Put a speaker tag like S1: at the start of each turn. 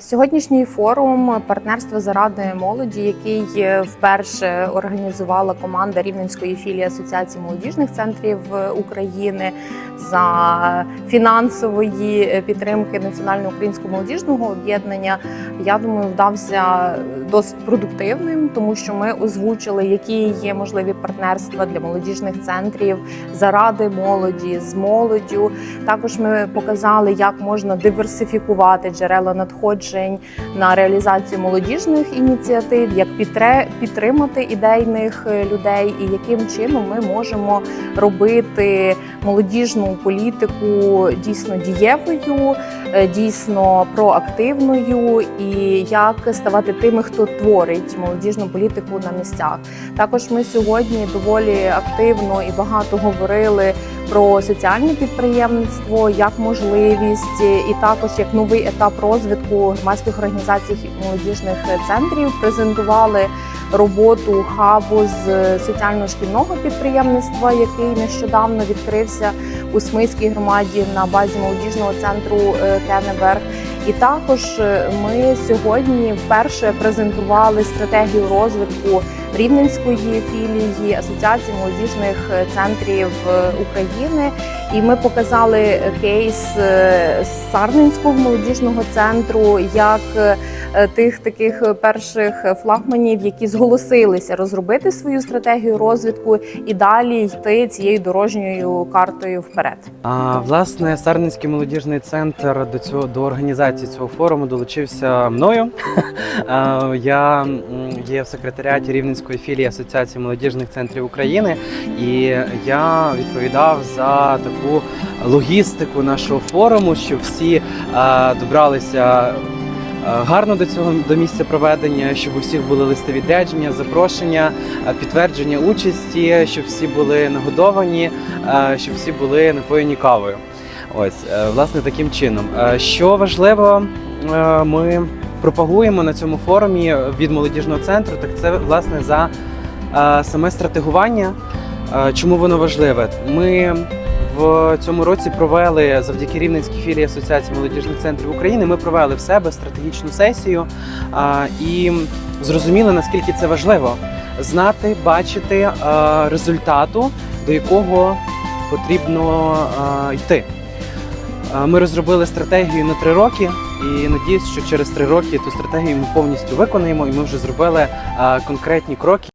S1: Сьогоднішній форум партнерство заради молоді, який е, вперше організувала команда Рівненської філії Асоціації молодіжних центрів е, України за фінансової е, підтримки Національного українського молодіжного об'єднання. Я думаю, вдався досить продуктивним, тому що ми озвучили, які є можливі партнерства для молодіжних центрів заради молоді з молоддю. Також ми показали, як можна диверсифікувати джерела надходжень на реалізацію молодіжних ініціатив, як підтримати ідейних е, людей, і яким чином ми можемо робити молодіжну політику дійсно дієвою, дійсно проактивною, і як ставати тими, хто творить молодіжну політику на місцях. Також ми сьогодні доволі активно і багато говорили про соціальне підприємництво як можливість, і також як новий етап розвитку громадських організацій молодіжних центрів. Презентували роботу хабу з соціально-шкільного підприємництва, який нещодавно відкрився у Смиській громаді на базі молодіжного центру е, Кенеберг. І також е, ми сьогодні вперше презентували стратегію розвитку Рівненської філії Асоціації молодіжних е, центрів е, України. І ми показали кейс е, Сарненського молодіжного центру як е, тих таких перших флагманів, які зголосилися розробити свою стратегію розвитку і далі йти цією дорожньою картою вперед.
S2: А, власне, Сарненський молодіжний центр до цього до організації цього форуму долучився мною. Я є в секретаріаті Рівненської філії Асоціації молодіжних центрів України, і я відповідав за таку логістику нашого форуму, щоб всі добралися. А, Гарно до цього до місця проведення, щоб у всіх були листи відрядження, запрошення, підтвердження участі, щоб всі були нагодовані, е, щоб всі були напоєні кавою. Ось, е, власне, таким чином. Е, Що важливо, е, ми пропагуємо на цьому форумі від молодіжного центру, так це власне за е, саме стратегування. Е, Чому воно важливе? Ми в цьому році провели завдяки Рівненській філії Асоціації молодіжних центрів України. Ми провели в себе стратегічну сесію і зрозуміли, наскільки це важливо знати, бачити результату, до якого потрібно йти. Ми розробили стратегію на три роки, і надіюсь, що через три роки ту стратегію ми повністю виконаємо, і ми вже зробили конкретні кроки.